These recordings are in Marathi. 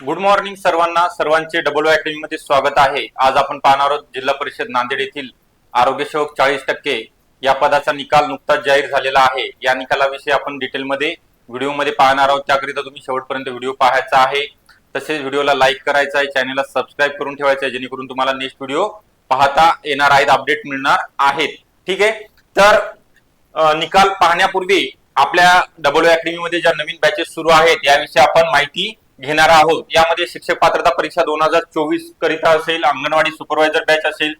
गुड मॉर्निंग सर्वांना. सर्वांचे डबल अकॅडमी मध्ये स्वागत आहे. आज आपण पाहणार आहोत जिल्हा परिषद नांदेड येथील आरोग्य सेवक चाळीस टक्के या पदाचा निकाल नुकताच जाहीर झालेला आहे. या निकालाविषयी आपण डिटेलमध्ये व्हिडिओमध्ये पाहणार आहोत. त्याकरिता तुम्ही शेवटपर्यंत व्हिडिओ पाहायचा आहे. तसेच व्हिडिओला लाईक करायचा आहे. चॅनलला सबस्क्राईब करून ठेवायचं आहे. जेणेकरून तुम्हाला नेक्स्ट व्हिडिओ पाहता येणार आहेत अपडेट मिळणार आहेत. ठीक आहे? तर निकाल पाहण्यापूर्वी आपल्या डबल अकॅडमीमध्ये ज्या नवीन बॅचेस सुरू आहेत याविषयी आपण माहिती घेणार आहोत. यामध्ये शिक्षक पात्रता परीक्षा दोन हजार चोवीस करिता असेल अंगणवाडी सुपरवायझर बॅच असेल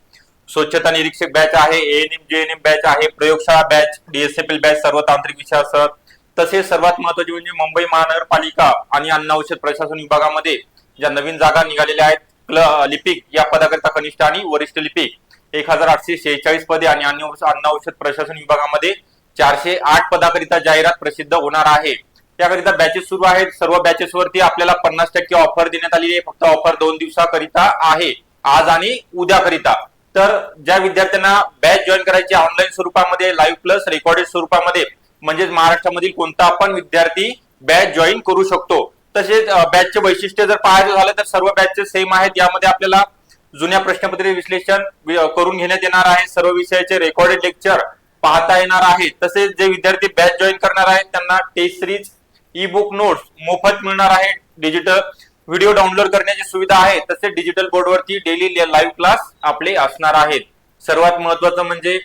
स्वच्छता निरीक्षक बॅच आहे एएनएम जेएनएम बॅच आहे प्रयोगशाळा बॅच डीएसएफएल बॅच सर्व तांत्रिक विषय असत तसेच सर्वात महत्त्वाचे म्हणजे मुंबई महानगरपालिका आणि अन्न औषध प्रशासन विभागामध्ये ज्या नवीन जागा निघालेल्या आहेत क्ल लिपिक या पदाकरिता कनिष्ठ आणि वरिष्ठ लिपिक. एक हजार आठशे शेहेचाळीस पदे आणि अन्न औषध प्रशासन विभागामध्ये चारशे आठ पदाकरिता जाहिरात प्रसिद्ध होणार आहे. त्याकरिता बॅचेस सुरू आहेत. सर्व बॅचेस वरती आपल्याला पन्नास टक्के ऑफर देण्यात आलेली आहे. फक्त ऑफर दोन दिवसाकरिता आहे. आज आणि उद्याकरिता. तर ज्या विद्यार्थ्यांना बॅच जॉईन करायची ऑनलाईन स्वरूपामध्ये लाईव्ह प्लस रेकॉर्डेड स्वरूपामध्ये म्हणजेच महाराष्ट्रामधील कोणता पण विद्यार्थी बॅच जॉईन करू शकतो. तसेच बॅचचे वैशिष्ट्य जर पाहायचं झालं तर सर्व बॅचचे सेम आहेत. यामध्ये आपल्याला जुन्या प्रश्नपत्रे विश्लेषण करून घेण्यात येणार आहे. सर्व विषयाचे रेकॉर्डेड लेक्चर पाहता येणार आहे. तसेच जे विद्यार्थी बॅच जॉईन करणार आहेत त्यांना test series e book notes मोफत मिळणार आहे. डिजिटल व्हिडिओ डाउनलोड करण्याची सुविधा आहे. तसेच डिजिटल बोर्डवरती डेली लाईव्ह क्लास आपले असणार आहेत. सर्वात महत्वाचं म्हणजे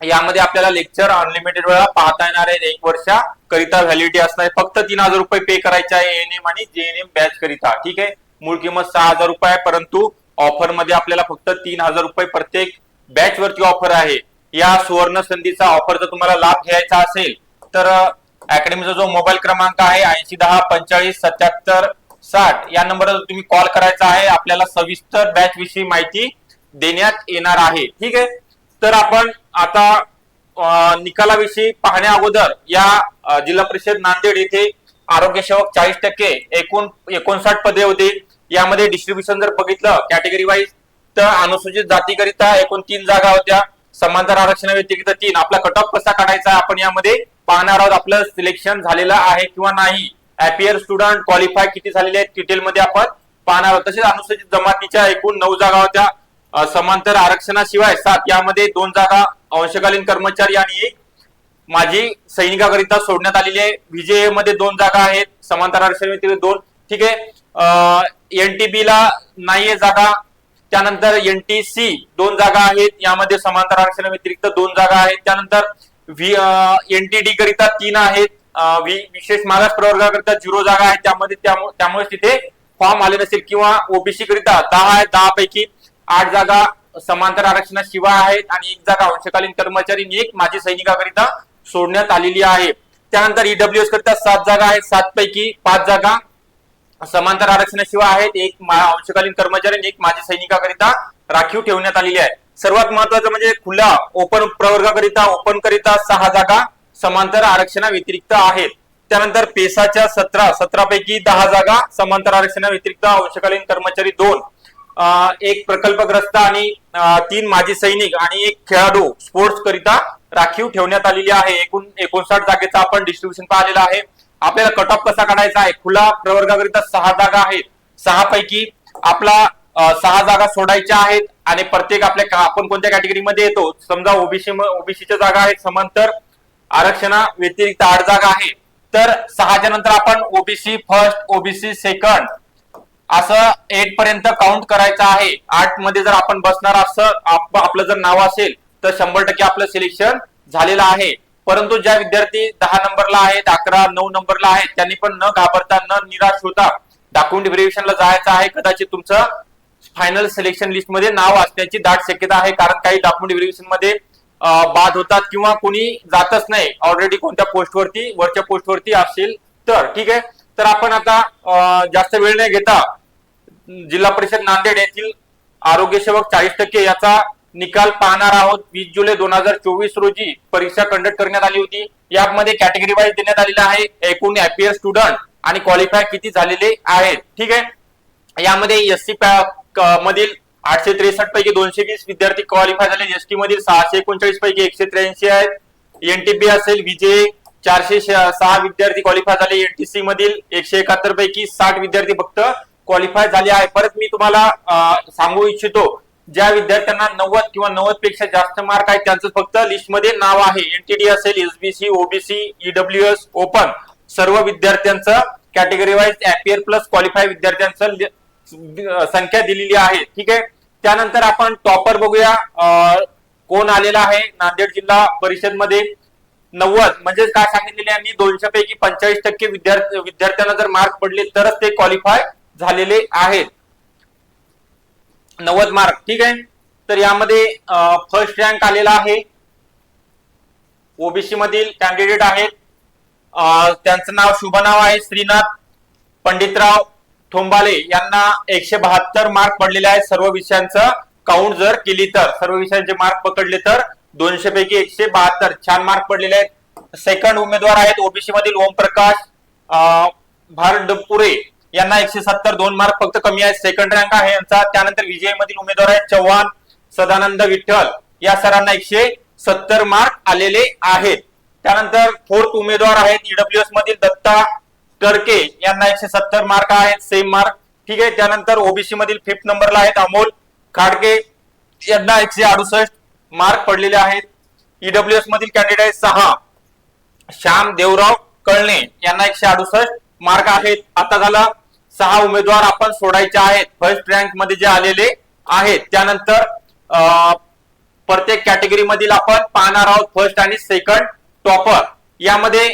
यामध्ये आपल्याला लेक्चर अनलिमिटेड वेळा पाहता येणार आहे एक वर्षा करिता व्हॅलिडिटी असणार आहे. फक्त तीन हजार रुपये पे करायचे आहे एएनएम आणि जेएनएम बॅच करिता. ठीक आहे? मूळ किंमत सहा हजार रुपये आहे. परंतु ऑफरमध्ये आपल्याला फक्त तीन हजार रुपये प्रत्येक बॅच वरती ऑफर आहे. या सुवर्ण संधीचा ऑफरचा तुम्हाला लाभ घ्यायचा असेल तर अकॅडमीचा जो मोबाईल क्रमांक आहे ऐंशी दहा पंचेचाळीस सत्याहत्तर साठ या नंबरवर तुम्ही कॉल करायचा आहे. आपल्याला सविस्तर बॅच विषयी माहिती देण्यात येणार आहे. ठीक आहे? तर आपण आता निकालाविषयी पाहण्या अगोदर या जिल्हा परिषद नांदेड येथे आरोग्य सेवक चाळीस टक्के एकूण एकोणसाठ पदे होते. यामध्ये डिस्ट्रीब्युशन जर बघितलं कॅटेगरी वाईज तर अनुसूचित जातीकरिता एकूण तीन जागा होत्या. समांतर आरक्षणा व्यतिरिक्त तीन. आपला कट ऑफ कसा काढायचा आपण यामध्ये पाहणार आहोत. आपलं सिलेक्शन झालेलं आहे किंवा नाही. अपियर स्टुडंट क्वालिफाय किती झालेले आहेत डिटेलमध्ये आपण पाहणार आहोत. तसेच अनुसूचित जमातीच्या एकूण नऊ जागा होत्या. समांतर आरक्षणाशिवाय सात. यामध्ये दोन जागा अंशकालीन कर्मचारी आणि एक माझी सैनिकाकरिता सोडण्यात आलेली आहे. व्हीजे मध्ये दोन जागा आहेत. समांतर आरक्षण व्यतिरिक्त दोन. ठीक आहे. बी ला नाहीये जागा. त्यानंतर एन टी सी दोन जागा आहेत. यामध्ये समांतर आरक्षणा व्यतिरिक्त दोन जागा आहेत. त्यानंतर एनटीडी करिता तीन आहेत. विशेष मागास प्रवर्गाकरिता झिरो जागा आहेत त्यामध्ये त्यामुळे तिथे फॉर्म आले नसेल किंवा ओबीसी करिता दहा आहेत दहा पैकी आठ जागा समांतर आरक्षणाशिवाय आहेत आणि एक जागा अंशकालीन कर्मचारी एक माजी सैनिकाकरिता सोडण्यात आलेली आहे. त्यानंतर ईडब्ल्यू एस करिता सात जागा आहेत. सात पैकी पाच जागा समांतर आरक्षणाशिवाय आहेत. एक अंशकालीन कर्मचारी आणि एक माजी सैनिकाकरिता राखीव ठेवण्यात आलेली आहे. सर्वात महत्वाचं म्हणजे खुल्या ओपन प्रवर्गाकरिता ओपन करिता सहा जागा समांतर आरक्षणा व्यतिरिक्त आहेत. त्यानंतर पेसाच्या सतरा सतरापैकी दहा जागा समांतर आरक्षणा व्यतिरिक्त अंशकालीन कर्मचारी दोन. एक प्रकल्पग्रस्त आणि तीन माजी सैनिक आणि एक खेळाडू स्पोर्ट्स करिता राखीव ठेवण्यात आलेली आहे. एकूण एकोणसाठ जागेचा आपण डिस्ट्रीब्युशन पाहिलेला आहे. आपल्याला कट ऑफ कसा काढायचा आहे? खुला प्रवर्गाकरिता सहा जागा आहेत. सहा पैकी आपला सहा जागा सोडायच्या आहेत. आणि प्रत्येक आपल्या आपण कोणत्या कॅटेगरीमध्ये येतो? समजा ओबीसी ओबीसीच्या जागा आहेत समांतर आरक्षणा व्यतिरिक्त आठ जागा आहे. तर सहाच्या नंतर आपण ओबीसी फर्स्ट ओबीसी सेकंड असं एट पर्यंत काउंट करायचं आहे. आठमध्ये जर आपण बसणार असं आपलं जर नाव असेल तर शंभर टक्के आपलं सिलेक्शन झालेलं आहे. परंतु ज्या विद्यार्थी दहा नंबरला आहेत अकरा नऊ नंबरला आहेत त्यांनी पण न घाबरता न निराश होता डॉक्युमेंट व्हेरिफिकेशनला जायचं आहे. कदाचित तुमचं फायनल सिलेक्शन लिस्टमध्ये नाव असण्याची दाट शक्यता आहे. कारण काही डॉक्युमेंट व्हेरिफिकेशनमध्ये बाद होतात किंवा कोणी जातच नाही. ऑलरेडी कोणत्या पोस्टवरती वरच्या पोस्टवरती असेल तर. ठीक आहे? तर आपण आता जास्त वेळ नाही घेता जिल्हा परिषद नांदेड येथील आरोग्य सेवक चाळीस टक्के याचा निकाल पाहणार आहोत. वीस जुलै दोन हजार चोवीस रोजी परीक्षा कंडक्ट करण्यात आली होती. यामध्ये कॅटेगरी वाईज देण्यात आलेला आहे एकूण एपीएस स्टुडंट आणि क्वालिफाय किती झालेले आहेत. ठीक आहे? यामध्ये एस सी मधील आठशे त्रेसष्ट पैकी दोनशे वीस विद्यार्थी क्वालिफाय झाले. एस टी मधील सहाशे एकोणचाळीस पैकी एकशे त्र्याऐंशी आहेत. एनटीपी असेल विजय चारशे सहा विद्यार्थी क्वालिफाय झाले. एनटीसी मधील एकशे एकाहत्तर पैकी साठ विद्यार्थी फक्त क्वालिफाय झाले आहे परत मी तुम्हाला सांगू इच्छितो ज्या विद्यार्थ्यांना नव्वद किंवा नव्वदपेक्षा जास्त मार्क आहेत त्यांचं फक्त लिस्टमध्ये नाव आहे. एनटीडी असेल एसबीसी ओबीसी ईडब्ल्यूएस ओपन सर्व विद्यार्थ्यांचं category wise appear plus qualify विद्यार्थ्यांचं संख्या दिलेली आहे. ठीक आहे? त्यानंतर आपण टॉपर बघूया. कोण आलेला आहे? नांदेड जिल्हा परिषदमध्ये नव्वद. म्हणजे काय सांगितलेले यांनी दोनशे पैकी पंचेचाळीस टक्के विद्यार्थी विद्यार्थ्यांना जर मार्क पडले तरच ते क्वालिफाय झालेले आहेत. नव्वद मार्क ठीक आहे? तर यामध्ये फर्स्ट रँक आलेला आहे. ओबीसी मधील कॅन्डिडेट आहेत. त्यांचं नाव शुभ नाव आहे. श्रीनाथ पंडितराव थोंबाले यांना एकशे बहात्तर मार्क पडलेले आहेत सर्व विषयांचं काउंट जर केली तर सर्व विषयांचे मार्क पकडले तर दोनशे पैकी एकशे बहात्तर छान मार्क पडलेले आहेत. सेकंड उमेदवार आहेत ओबीसी मधील ओमप्रकाश भारडपुरे. यांना एकशे सत्तर दोन मार्क फक्त कमी आहेत. सेकंड रँक आहे यांचा. त्यानंतर विजय मधील उमेदवार आहेत चव्हाण सदानंद विठ्ठल. या सरांना एकशे सत्तर मार्क आलेले आहेत. त्यानंतर फोर्थ उमेदवार आहेत ईडब्ल्यूएस मधील दत्ता टर्के यांना एकशे सत्तर मार्क आहेत सेम मार्क ठीक आहे त्यानंतर ओबीसी मधील फिफ्थ नंबरला आहेत अमोल खाडके. यांना एकशे अडुसष्ट मार्क पडलेले आहेत. ईडब्ल्यूएस मधील कॅन्डिडेट सहा. श्याम देवराव कळणे यांना एकशे अडुसष्ट मार्क आहेत. आता झाला सहा उमेदवार आपण सोडायचे आहेत. फर्स्ट रँकमध्ये जे आलेले आहेत त्यानंतर प्रत्येक कॅटेगरी मधील आपण पाहणार आहोत फर्स्ट आणि सेकंड टॉपर यामध्ये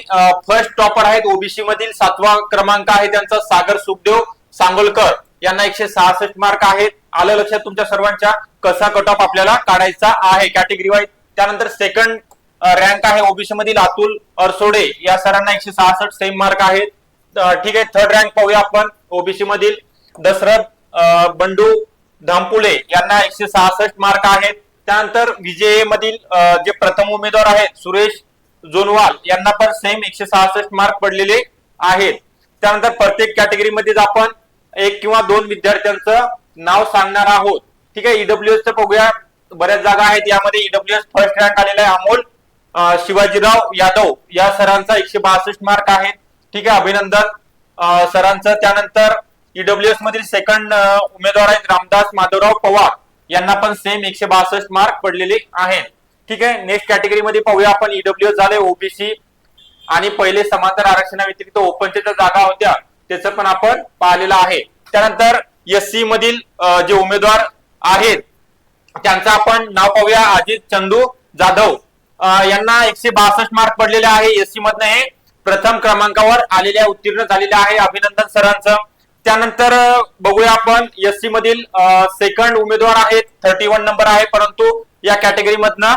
फर्स्ट टॉपर आहेत ओबीसी मधील सातवा क्रमांक आहे त्यांचा सागर सुखदेव सांगोलकर. यांना एकशे सहासष्ट मार्क आहेत. आलं लक्षात तुमच्या सर्वांच्या? कसा कट ऑफ आपल्याला काढायचा आहे? कॅटेगरी वाईज त्यानंतर सेकंड रँक आहे ओबीसी मधील अतुल अरसोडे. या सरांना एकशे सहासष्ट सेम मार्क आहेत. ठीक आहे थर्ड रँक पाहूया आपण. ओबीसी मधील दशरथ बंडू धामपुले यांना एकशे सहासष्ट मार्क आहेत. त्यानंतर विजय मधील जे प्रथम उमेदवार आहेत सुरेश जोनवाल यांना पण सेम एकशे सहासष्ट मार्क पडलेले आहेत. त्यानंतर प्रत्येक कॅटेगरीमध्येच आपण एक किंवा दोन विद्यार्थ्यांचं नाव सांगणार आहोत. ठीक आहे ईडब्ल्यूएसचं बघूया. बऱ्याच जागा आहेत यामध्ये. ईडब्ल्यूएस फर्स्ट रँक आलेला आहे अमोल शिवाजीराव यादव. या सरांचा एकशे बासष्ट मार्क आहे ठीक आहे अभिनंदन. सरांचं. त्यानंतर ईडब्ल्यूएस मधील सेकंड उमेदवार आहेत रामदास माधवराव पवार. यांना पण सेम एकशे बासष्ट मार्क पडलेले आहेत. ठीक आहे नेक्स्ट कॅटेगरीमध्ये पाहूया आपण. ईडब्ल्यू झाले ओबीसी आणि पहिले समांतर आरक्षणा व्यतिरिक्त ओपनच्या ज्या जागा होत्या त्याचं पण आपण पाहिलेलं आहे. त्यानंतर एस सी मधील जे उमेदवार आहेत त्यांचं आपण नाव पाहूया. अजित चंदू जाधव. यांना एकशे बासष्ट मार्क पडलेले आहे. एससी मधनं हे प्रथम क्रमांकावर आलेल्या उत्तीर्ण झालेले आहे. अभिनंदन सरांचं. त्यानंतर बघूया आपण एससी मधील सेकंड उमेदवार आहेत. थर्टी वन नंबर आहे परंतु या कॅटेगरी मधनं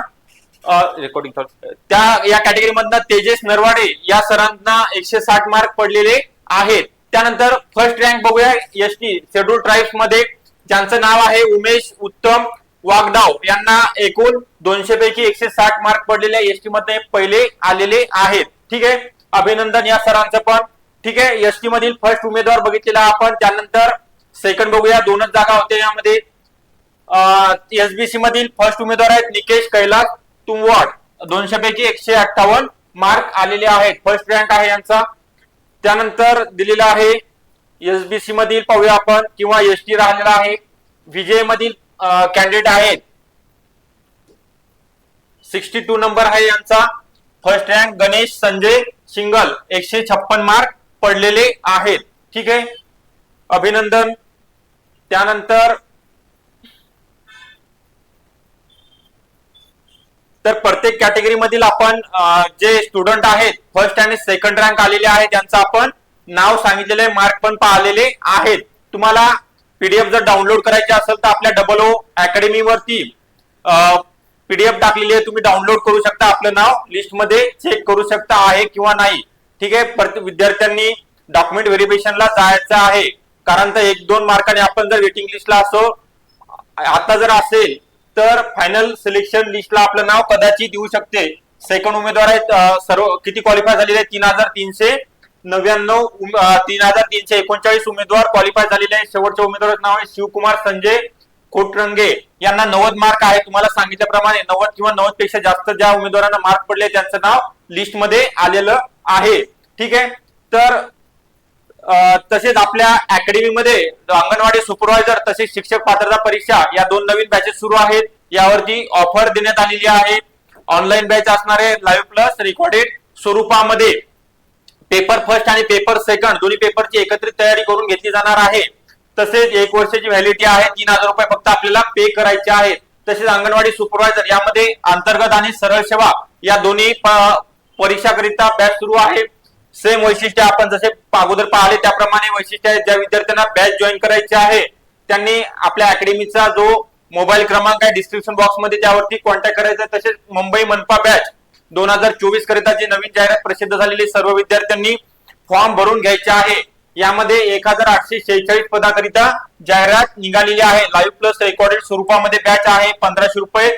रेकॉर्डिंग त्या या कॅटेगरी मधनं तेजेश नरवाडे या सरांना एकशे साठ मार्क पडलेले आहेत. त्यानंतर फर्स्ट रँक बघूया एसटी शेड्यूल ट्राईब्समध्ये ज्यांचं नाव आहे उमेश उत्तम वागडाव यांना एकूण दोनशे पैकी एकशे साठ मार्क पडलेले एस टी मध्ये पहिले आलेले आहेत. ठीक आहे? अभिनंदन या सरांचं पण. ठीक आहे? एस टी मधील फर्स्ट उमेदवार बघितलेला आपण. त्यानंतर सेकंड बघूया दोनच जागा होत्या यामध्ये. एसबीसी मधील फर्स्ट उमेदवार आहेत निकेश कैलास तुमवाड दोनशे पैकी एकशे अठ्ठावन्न मार्क आलेले आहेत. फर्स्ट रँक आहे यांचा. त्यानंतर दिलेला आहे एसबीसी मधील पाहूया आपण किंवा एस टी राहिलेला आहे. विजय मधील कॅन्डिडेट आहेत. सिक्स्टी टू नंबर आहे यांचा. First rank Ganesh Sanjay single एकशे छप्पन मार्क पडलेले आहेत. ठीक आहे? अभिनंदन. त्यानंतर तर प्रत्येक कॅटेगरी मधील आपण जे स्टुडंट आहेत फर्स्ट आणि सेकंड रँक आलेले आहेत त्यांचं आपण नाव सांगितलेले मार्क पण पाहिलेले आहेत. तुम्हाला पीडीएफ जर डाउनलोड करायचे असेल तर आपल्या डबल ओ अकॅडमी वरती पीडीएफ टाकलेली आहे तुम्ही डाउनलोड करू शकता आपलं नाव लिस्टमध्ये चेक करू शकता आहे किंवा नाही. ठीक आहे? प्रत्येक विद्यार्थ्यांनी डॉक्युमेंट व्हेरिफिकेशनला जायचं आहे. कारण तर एक दोन मार्काने आपण जर वेटिंग लिस्टला असो आता जर असेल तर फायनल सिलेक्शन लिस्टला आपलं नाव कदाचित येऊ शकते. सेकंड उमेदवार आहेत सर्व किती क्वालिफाय झालेले आहेत? तीन हजार तीनशे नव्याण्णव तीन हजार तीनशे एकोणचाळीस उमेदवार क्वालिफाय झालेले आहेत. शेवटच्या उमेदवाराचं नाव आहे शिवकुमार संजय कोटरंगे. यांना नव्वद मार्क आहे. तुम्हाला सांगितल्याप्रमाणे नव्वद किंवा नव्वदपेक्षा जास्त ज्या उमेदवारांना मार्क पडले त्यांचं नाव लिस्टमध्ये आलेलं आहे. ठीक आहे? तर तसेच आपल्या अकॅडमीमध्ये अंगणवाडी सुपरवायझर तसेच शिक्षक पात्रता परीक्षा या दोन नवीन बॅचेस सुरू आहेत. यावरती ऑफर देण्यात आलेली आहे. ऑनलाईन बॅच असणार आहे लाईव्ह प्लस रेकॉर्डेड स्वरूपामध्ये पेपर फर्स्ट आणि पेपर सेकंड दोन्ही पेपरची एकत्रित तयारी करून घेतली जाणार आहे. तसेच एक वर्षाची व्हॅलिडिटी आहे. तीन हजार रुपये फक्त आपल्याला पे करायचे आहेत. तसेच अंगणवाडी सुपरवायझर यामध्ये अंतर्गत आणि सरळ सेवा या दोन्ही परीक्षाकरिता बॅच सुरू आहे. सेम वैशिष्ट्य आपण जसे अगोदर पाहिले त्याप्रमाणे वैशिष्ट्य आहे ज्या विद्यार्थ्यांना बॅच जॉईन करायचे आहे त्यांनी आपल्या अकॅडमीचा जो मोबाईल क्रमांक आहे डिस्क्रिप्शन बॉक्समध्ये त्यावरती कॉन्टॅक्ट करायचा तसेच मुंबई मनपा बॅच दोन हजार चोवीस करिता जी नवीन जाहिरात प्रसिद्ध झालेली सर्व विद्यार्थ्यांनी फॉर्म भरून घ्यायचे आहे. यामध्ये एक हजार आठशे शेहेचाळीस पदाकरिता जाहिरात निघालेली आहे. लाईव्ह प्लस रेकॉर्डेड स्वरूपामध्ये बॅच आहे. पंधराशे रुपये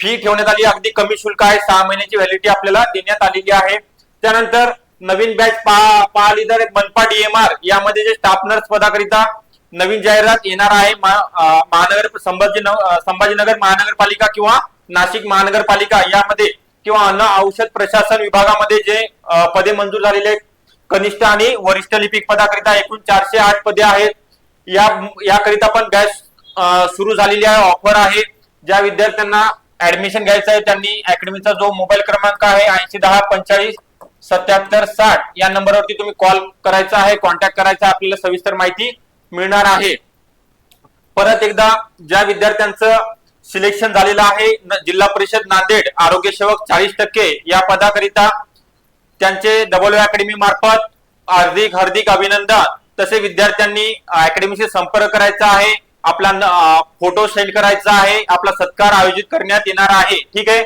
फी ठेवण्यात आली. अगदी कमी शुल्क आहे. सहा महिन्याची व्हॅलिडिटी आपल्याला देण्यात आलेली आहे. त्यानंतर नवीन बॅच पाहिली तर मनपा डीएमआर यामध्ये जे स्टाफ नर्स पदाकरिता नवीन जाहिरात येणार आहे महानगर संभाजी संभाजीनगर महानगरपालिका किंवा नाशिक महानगरपालिका यामध्ये किंवा अन्न औषध प्रशासन विभागामध्ये जे पदे मंजूर झालेले आहेत, कनिष्ठ आणि वरिष्ठ लिपिक पदाकरिता एकूण चारशे आठ पदे आहेत. या याकरिता पण बॅच सुरू झालेली आहे ऑफर आहे. ज्या विद्यार्थ्यांना ऍडमिशन घ्यायचं आहे त्यांनी अकॅडमीचा जो मोबाईल क्रमांक आहे ऐंशी दहा पंचेचाळीस सत्याहत्तर साठ या नंबरवरती तुम्ही कॉल करायचा आहे कॉन्टॅक्ट करायचा आपल्याला सविस्तर माहिती मिळणार आहे. परत एकदा ज्या विद्यार्थ्यांचं सिलेक्शन झालेलं आहे जिल्हा परिषद नांदेड आरोग्य सेवक चाळीस टक्के या पदाकरिता त्यांचे डबल अकॅडमी मार्फत हार्दिक हार्दिक अभिनंदन. तसे विद्यार्थ्यांनी अकॅडमीशी संपर्क करायचा आहे आपला फोटो सेंड करायचा आहे आपला सत्कार आयोजित करण्यात येणार आहे. ठीक आहे?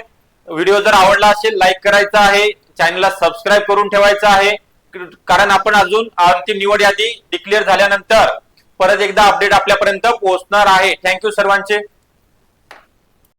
व्हिडिओ जर आवडला असेल लाईक करायचा आहे चॅनलला सबस्क्राईब करून ठेवायचं आहे. कारण आपण अजून अंतिम निवड यादी डिक्लेअर झाल्यानंतर परत एकदा अपडेट आपल्यापर्यंत पोहोचणार आहे. थँक्यू सर्वांचे.